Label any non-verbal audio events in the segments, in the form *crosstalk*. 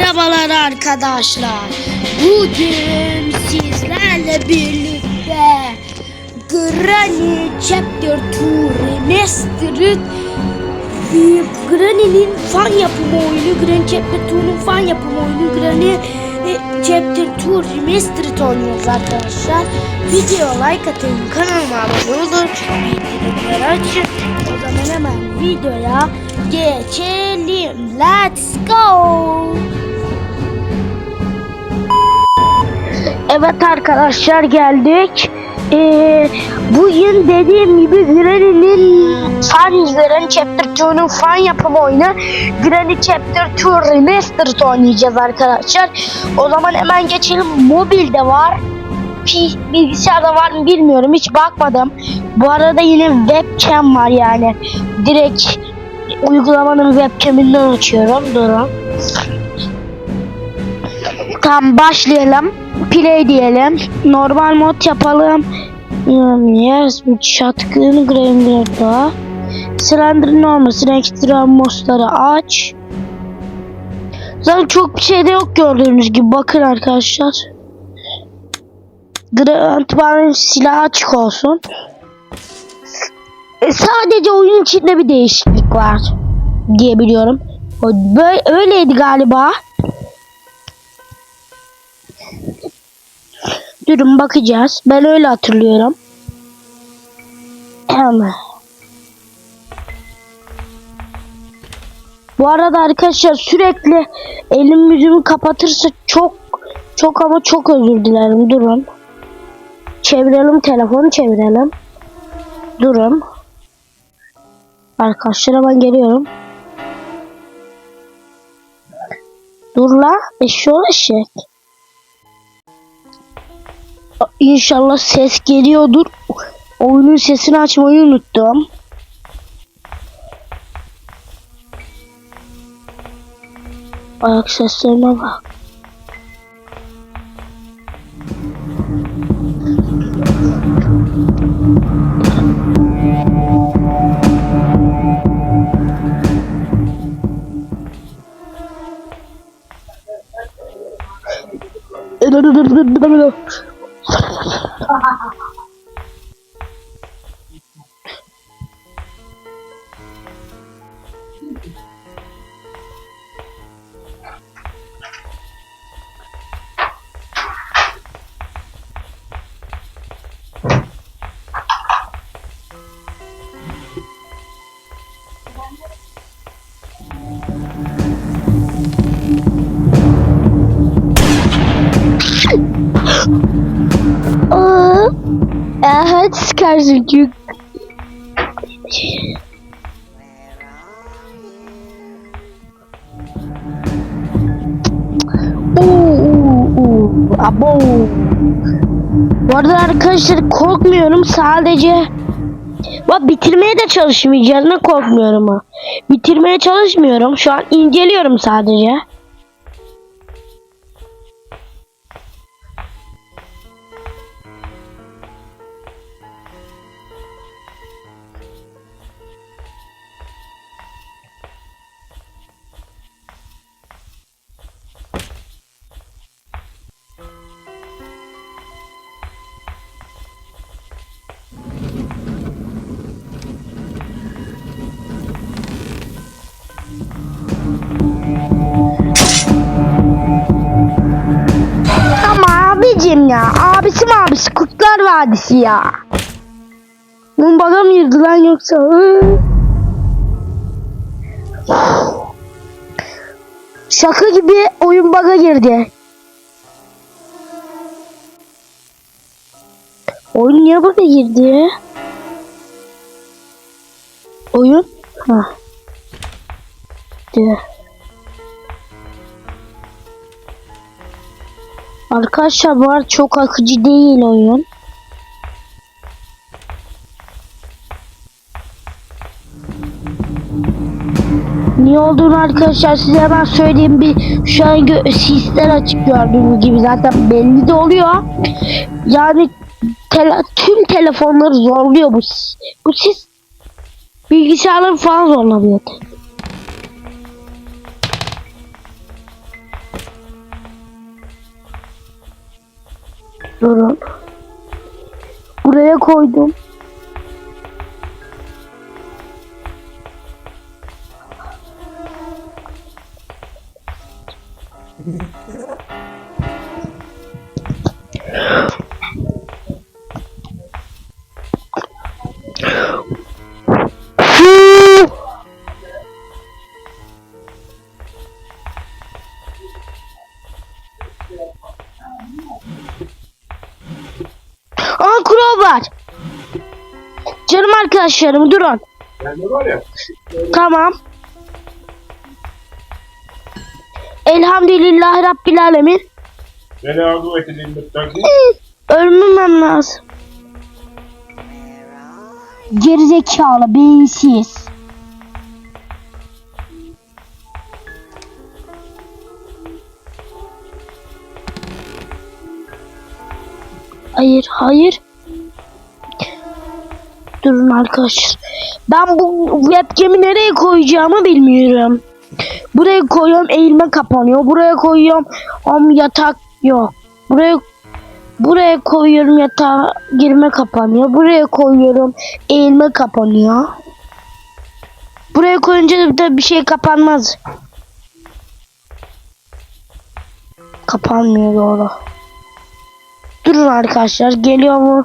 Merhabalar arkadaşlar. Bugün sizlerle birlikte Granny Chapter 2 Remastered Granny'nin fan yapımı oyunu Granny Chapter 2'nun fan yapımı oyunu Granny e, Chapter 2 Remastered oynuyoruz arkadaşlar. Video like atın, kanalıma abone olun, bildirimleri açın. O zaman hemen videoya geçelim. Let's go. Evet arkadaşlar geldik. Ee, bugün dediğim gibi Granny'nin fan Granny Chapter 2'nun fan yapımı oyunu Granny Chapter 2 Remastered oynayacağız arkadaşlar. O zaman hemen geçelim. Mobilde var. Bilgisayarda var mı bilmiyorum. Hiç bakmadım. Bu arada yine webcam var yani. Direkt uygulamanın webcaminden açıyorum. Durun. Tamam başlayalım. Play diyelim. Normal mod yapalım. Hmm, Yes, çatkın Granger'da. Slender'ın olmasın. Ekstra modları aç. Zaten çok bir şey de yok gördüğünüz gibi. Bakın arkadaşlar. Grand Bar'ın silahı açık olsun. E, sadece oyun içinde bir değişiklik var diye biliyorum. Böyle öyleydi galiba. Durun bakacağız. Ben öyle hatırlıyorum. *clears throat* Bu arada arkadaşlar sürekli elim yüzümü kapatırsa çok çok ama çok özür dilerim. Durun. Çevirelim telefonu çevirelim. Durun. Arkadaşlar ben geliyorum. Dur la eşşoğlu eşek. İnşallah ses geliyordur. Oyunun sesini açmayı unuttum. Ayak seslerine bak. Aa, ha ha ha evet çıkarsın abo. Bu arada arkadaşlar korkmuyorum sadece Bak bitirmeye de çalışmayacağız ne korkmuyorum ha. Bitirmeye çalışmıyorum şu an inceliyorum sadece. Mi abisi? Kurtlar Vadisi ya. Bana mı girdi lan yoksa? *sighs* Şaka gibi oyun baga girdi. Oyun niye baga girdi? Oyun? Ha. Diyor. Arkadaşlar var çok akıcı değil oyun. Niye olduğunu arkadaşlar size hemen söyleyeyim bir şu an sisler açık gördüğünüz gibi zaten belli de oluyor. Yani tele- tüm telefonları zorluyor bu sis. Bu sis bilgisayarları falan zorlamıyor. Durun. Buraya koydum. Arkadaşlarım durun. Bende var ya. Tamam. Elhamdülillah Rabbil Alemin. Beni arzu edildiğim müddetçe Ölmemem lazım. Gerizekalı, beyinsiz. Hayır, hayır. Durun arkadaşlar. Ben bu webcam'i nereye koyacağımı bilmiyorum. Buraya koyuyorum eğilme kapanıyor. Buraya koyuyorum om yatak yok. Buraya Buraya koyuyorum yatağa girme kapanıyor. Buraya koyuyorum eğilme kapanıyor. Buraya koyunca da bir şey kapanmaz. Kapanmıyor doğru. Durun arkadaşlar geliyor mu?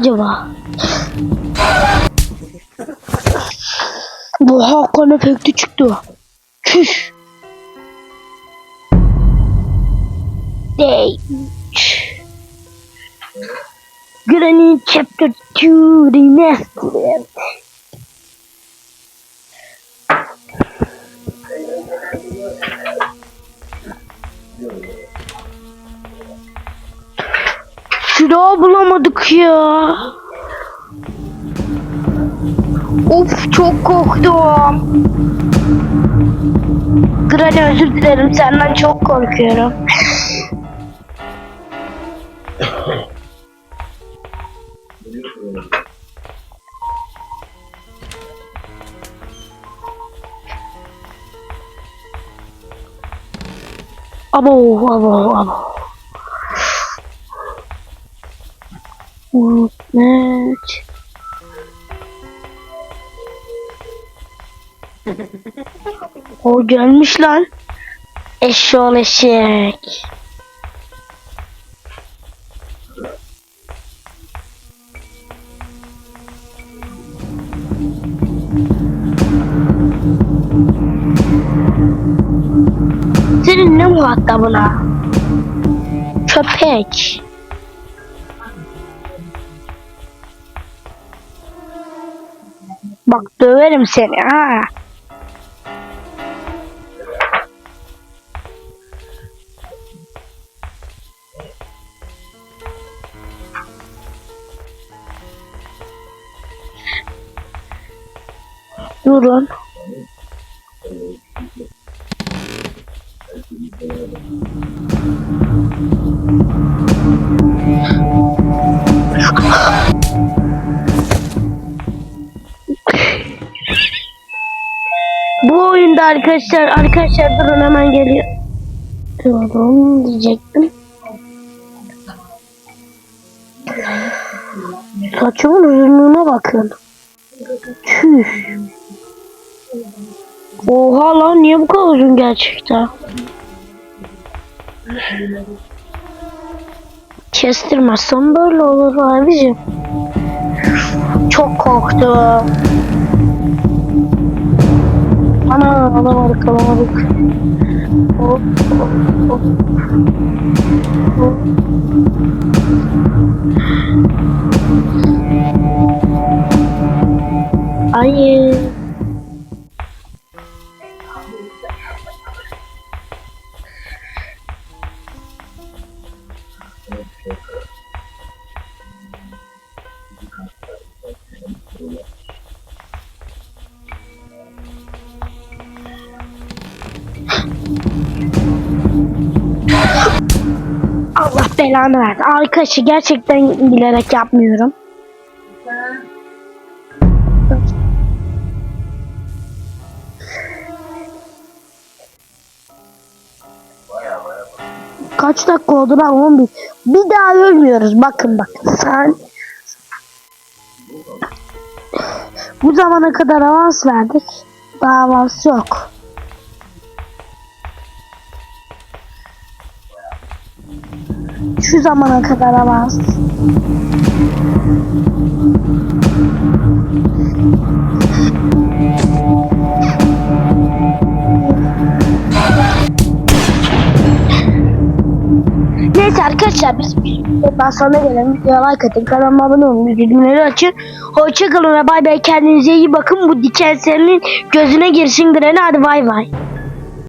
Acaba. Bu Hakan efekti çıktı. Çüş. Dey. Granny Chapter 2 Remastered. Silah bulamadık ya. Of çok korktum. Granny özür dilerim senden çok korkuyorum. Abo abo abo. Unutmak. *laughs* o gelmiş lan. Eşşoğlu eşek. Senin ne muhatabına? Köpek. Döverim seni ha. Durun. Arkadaşlar arkadaşlar durun hemen geliyor. Durun diyecektim. Saçımın uzunluğuna bakın. Tüh. Oha lan niye bu kadar uzun gerçekten? Kestirmezsem böyle olur abicim. Çok korktum. Ana alamadık alamadık. Hop, hop. Ay. Allah belanı verdi. Arkadaşı gerçekten bilerek yapmıyorum. Kaç dakika oldu lan 11. Bir daha ölmüyoruz. Bakın bakın. Sen bu zamana kadar avans verdik. Daha avans yok. Şu zamana kadar avans. Neyse arkadaşlar biz bundan sonra gelen videoya like atın. Kanalıma abone olun. Bildirimleri açın. Hoşçakalın ve bay bay. Kendinize iyi bakın. Bu diken senin gözüne girsin Granny. Hadi bay bay.